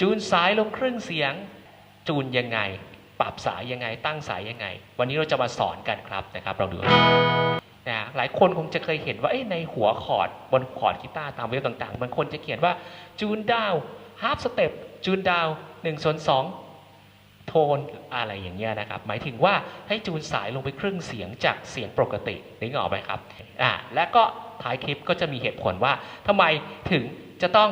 จูนสายลงครึ่งเสียง จูนยังไง ปรับสายยังไง ตั้งสายยังไง วันนี้เราจะมาสอนกันครับนะครับเราดูนะหลายคนคงจะเคยเห็นว่าในหัวคอร์ดบนคอร์ดกีตาร์ตามเว็บต่างๆบางคนจะเขียนว่าจูนดาวฮาร์ปสเต็ปจูนดาวหนึ่งส่วนสองโทนอะไรอย่างเงี้ยนะครับ หมายถึงว่าให้จูนสายลงไปครึ่งเสียงจากเสียงปกตินึกออกไหมครับอ่าและก็ท้ายคลิปก็จะมีเหตุผลว่าทำไมถึงจะต้อง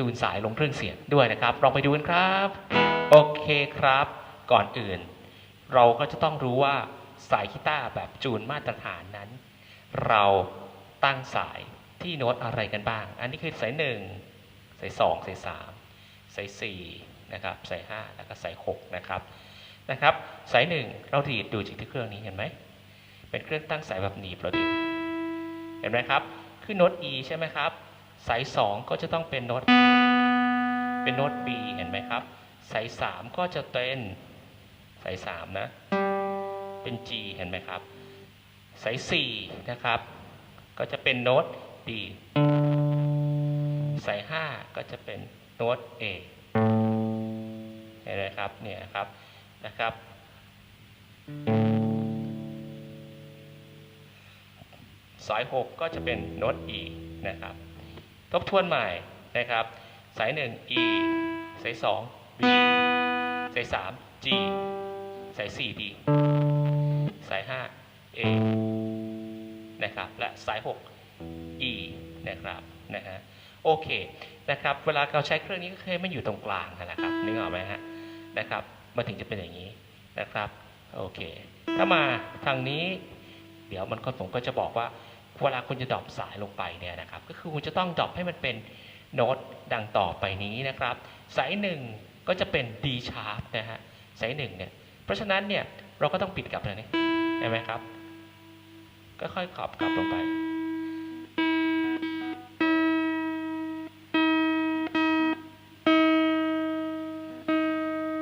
จูนสายลงเครึ่องเสียงด้วยนะครับ ลองไปดูกันครับ โอเคครับ ก่อนอื่น เราก็จะต้องรู้ว่าสายกีตาร์แบบจูนมาตรฐานนั้น เราตั้งสายที่โน้ตอะไรกันบ้าง อันนี้คือสายหนึ่งสายสองสายสามสายสี่นะครับสายห้าแล้วก็สายหกนะครับนะครับสายหนึ่งเราดีดดูจากที่เครื่องนี้เห็นไหมเป็นเครื่องตั้งสายแบบหนีบเราดีดเห็นไหมครับคือโน้ต E ใช่ไหมครับ สายสองก็จะต้องเป็นโน้ตเป็นโน้ต B เห็นไหมครับ สายสามก็จะเป็นสายสามนะ เป็น G เห็นไหมครับ สายสี่นะครับ ก็จะเป็นโน้ต D สายห้าก็จะเป็นโน้ต A เห็นไหมครับเนี่ยครับนะครับสายหกก็จะเป็นโน้ต E นะครับ ทบทวนใหม่นะครับ สายหนึ่ง E สายสอง B สายสาม G สายสี่ D สายห้า A นะครับ และสาย 6 E นะครับนะฮะโอเคนะครับ เวลาเราใช้เครื่องนี้ก็คือมันอยู่ตรงกลางนะครับนึกออกไหมฮะนะครับมาถึงจะเป็นอย่างนี้นะครับโอเค ถ้ามาทางนี้ เดี๋ยวมันก็ผมก็จะบอกว่า เวลาคุณจะดรอปสายลงไปเนี่ยนะครับก็คือคุณจะต้องดรอปให้มันเป็นโน้ตดังต่อไปนี้นะครับ สายหนึ่งก็จะเป็น D sharp นะฮะสายหนึ่งเนี่ยเพราะฉะนั้นเนี่ยเราก็ต้องปิดกลับเลยนี่เห็นไหมครับ ก็ค่อยขอบกลับลงไป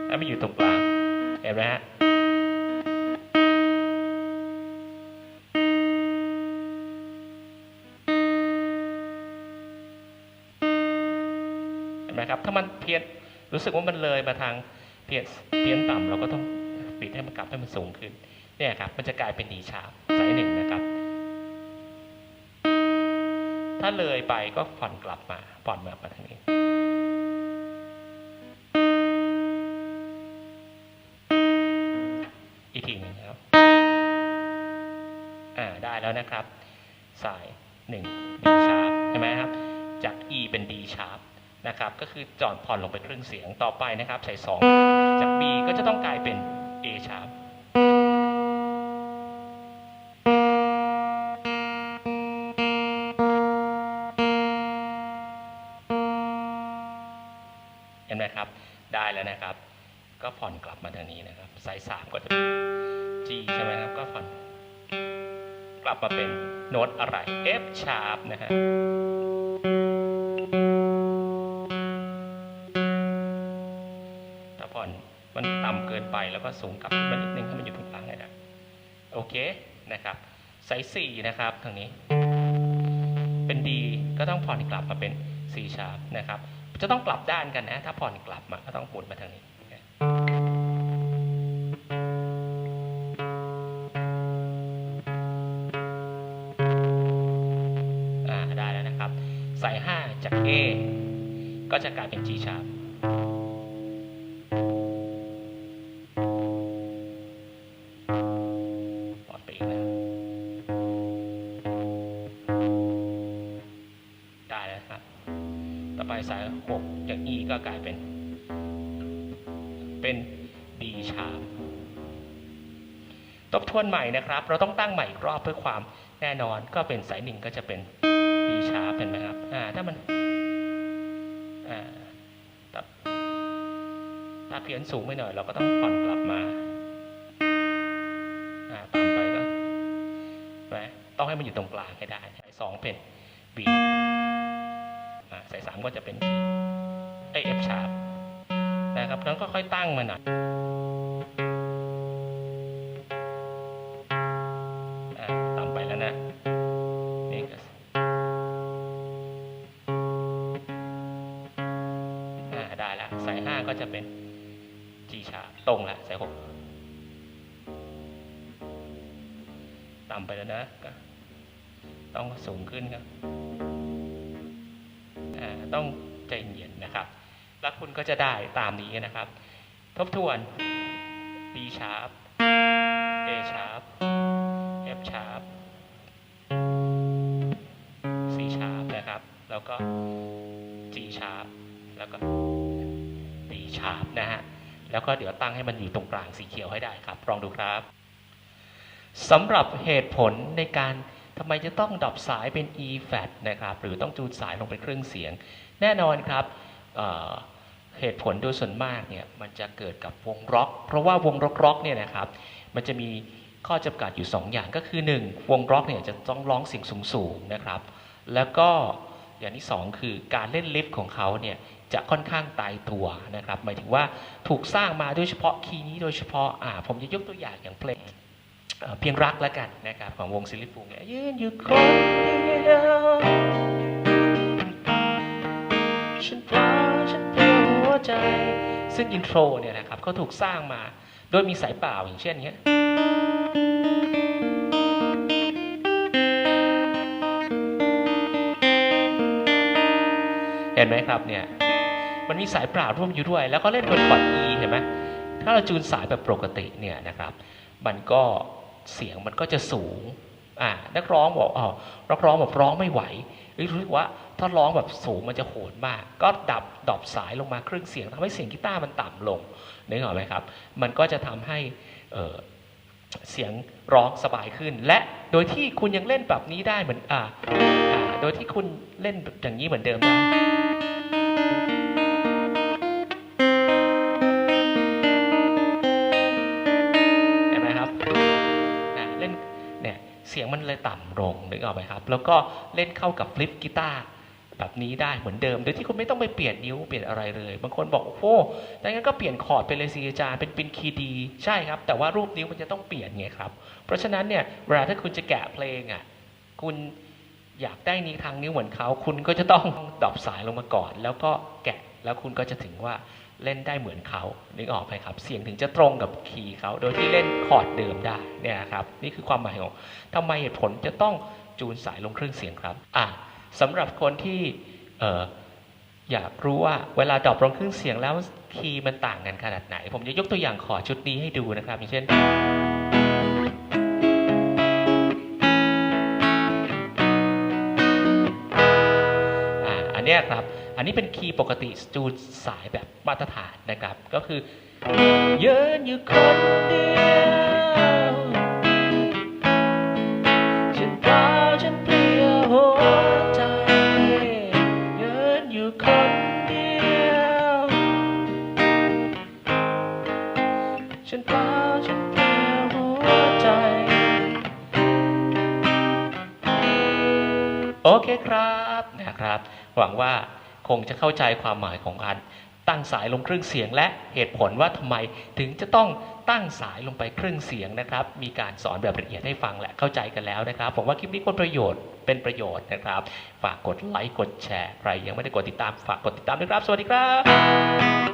ให้วมันอยู่ตรงกลาง เห็นไหมฮะ นไหมครับ ถ้ามันเพี้ยนรู้สึกว่ามันเลยมาทางเพี้ยนเพี้ยนต่ำเราก็ต้องปิดให้มันกลับให้มันสูงขึ้นเนี่ยครับมันจะกลายเป็นดีชาร์ปสายหนึ่งนะครับ ถ้าเลยไปก็ผ่อนกลับมาผ่อนมามาทางนี้อีกทีหนึงครับ อ่าได้แล้วนะครับ สายหนึ่ง D sharp ใช่ไหมครับ จาก E เป็น D sharp นะครับก็คือจอดผ่อนลงไปครึ่งเสียงต่อไปนะครับสายสองจาก B ก็จะต้องกลายเป็น A sharp เห็นไหมครับ ได้แล้วนะครับ ก็ผ่อนกลับมาทางนี้นะครับสายสามก็จะเป็น G ใช่ไหมครับ ก็ผ่อน กลับมาเป็นโน้ตอะไร F sharp นะฮะ ไปแล้วก็สูงกลับขึ้นมานิดนึงให้มันอยู่ตรงกลางเลยนะโอเคนะครับสายสี่นะครับทางนี้ เป็น D ก็ต้องผ่อนกลับมาเป็น C sharp นะครับ จะต้องกลับด้านกันนะ ถ้าผ่อนกลับมาก็ต้องหมุนมาทางนี้อ่าได้แล้วนะครับสายห้าจาก A ก็จะกลายเป็น G sharp สายหกจาก E ก็กลายเป็น เป็น D sharp ทบทวนใหม่นะครับ เราต้องตั้งใหม่อีกรอบเพื่อความแน่นอนก็เป็นสายหนึ่งก็จะเป็น D sharp เห็นไหมครับอ่าถ้ามันอ่าถ้าถ้าเพี้ยนสูงไปหน่อย เราก็ต้องผ่อนกลับมาอ่าต่ำไปก็ไหมต้องให้มันอยู่ตรงกลางให้ได้สายสองเป็น B สายสามก็จะเป็นไอ F sharp นะครับแล้วก็ค่อยตั้งมาหน่อยอต่ำไปแล้วนะนี่ก็ได้แล้วสายห้าก็จะเป็น G ชาร์ปตรงละสายหกต่ำไปแล้วนะ ต้องสูงขึ้นครับ ต้องใจเย็นนะครับ แล้วคุณก็จะได้ตามนี้นะครับ ทบทวน D sharp A sharp F sharp C sharp นะครับ แล้วก็ G sharp แล้วก็ D sharp นะฮะแล้วก็เดี๋ยวตั้งให้มันอยู่ตรงกลางสีเขียวให้ได้ครับลองดูครับสำหรับเหตุผลในการ ทำไมจะต้องดับสายเป็น E flat นะครับ หรือต้องจูนสายลงไปเครื่องเสียง แน่นอนครับเเหตุผลโดยส่วนมากเนี่ยมันจะเกิดกับวงร็อก เพราะว่าวงร็อกร็อกเนี่ยนะครับ มันจะมีข้อจำกัดอยู่ 2 อย่างก็คือ 1 วงร็อกเนี่ยจะต้องร้องเสียงสูงๆนะครับ แล้วก็อย่างที่ 2 คือการเล่นลิฟต์ของเขาเนี่ยจะค่อนข้างตายตัวนะครับ หมายถึงว่าถูกสร้างมาโดยเฉพาะคีย์นี้โดยเฉพาะอ่าผมจะยกตัวอย่างอย่างเพลง เพียงรักแล้วกันนะครับของวงซิลิฟูงยืนอยู่คนเดียวฉันเปล่าฉันเปลี่ยวหัวใจ ซึ่งอินโทรเนี่ยนะครับเขาถูกสร้างมาโดยมีสายเปล่าอย่างเช่นเนี้ยเห็นไหมครับเนี่ยมันมีสายเปล่าร่วมอยู่ด้วย แล้วก็เล่นบนคอร์ด E เห็นไหมถ้าเราจูนสายแบบปกติเนี่ยนะครับ มันก็ เสียงมันก็จะสูงอ่านักร้องบอกอ๋อนักร้องแบบร้องไม่ไหวหรือรู้สึกว่าถ้าร้องแบบสูงมันจะโหดมาก ก็ดับดอปสายลงมาครึ่งเสียงทำให้เสียงกีตาร์มันต่ำลงนึกออกไหมครับ มันก็จะทำให้เอ่อเสียงร้องสบายขึ้น และโดยที่คุณยังเล่นแบบนี้ได้เหมือนอ่าอ่าโดยที่คุณเล่นแบบอย่างนี้เหมือนเดิมได้ เสียงเลยต่ำลงนึกออกไหมครับ แล้วก็เล่นเข้ากับฟลิปกีตาร์แบบนี้ได้เหมือนเดิมโดยที่คุณไม่ต้องไปเปลี่ยนนิ้วเปลี่ยนอะไรเลย บางคนบอกโอ้โหดังนั้นก็เปลี่ยนคอร์ดไปเลยสิอาจารย์เป็นเป็นคีย์ดี ใช่ครับ แต่ว่ารูปนิ้วมันจะต้องเปลี่ยนไงครับ เพราะฉะนั้นเนี่ยเวลาถ้าคุณจะแกะเพลงอะคุณอยากได้นี้ทางนิ้วเหมือนเขา คุณก็จะต้องดรอปสายลงมาก่อน แล้วก็แกะแล้วคุณก็จะถึงว่า เล่นได้เหมือนเขานึกออกไหมครับ เสียงถึงจะตรงกับคีย์เขาโดยที่เล่นคอร์ดเดิมได้เนี่ยครับนี่คือความหมายของทำไมเหตุผลจะต้องจูนสายลงเครื่องเสียงครับอะสำหรับคนที่เอ่ออยากรู้ว่าเวลาดรอปลงเครื่องเสียงแล้วคีย์มันต่างกันขนาดไหน ผมจะยกตัวอย่างคอร์ดชุดนี้ให้ดูนะครับอย่างเช่น อ่าอันเนี้ยครับ อันนี้เป็นคีย์ปกติจูนสายแบบมาตรฐานนะครับ ก็คือเยืนอยู่คนเดียวฉันเปล่าฉันเปลี่ยวหัวใจเยืนอยู่คนเดียวฉันเปล่าฉันเปลี่ยวหัวใจ โอเคครับ นะครับ หวังว่าคงจะเข้าใจความหมายของการตั้งสายลงเครื่องเสียง และเหตุผลว่าทำไมถึงจะต้องตั้งสายลงไปเครื่องเสียงนะครับ มีการสอนแบบละเอียดให้ฟังและเข้าใจกันแล้วนะครับผมว่าคลิปนี้คนประโยชน์เป็นประโยชน์นะครับ ฝากกดไลค์กดแชร์ใครยังไม่ได้กดติดตามฝากกดติดตามด้วยครับ สวัสดีครับ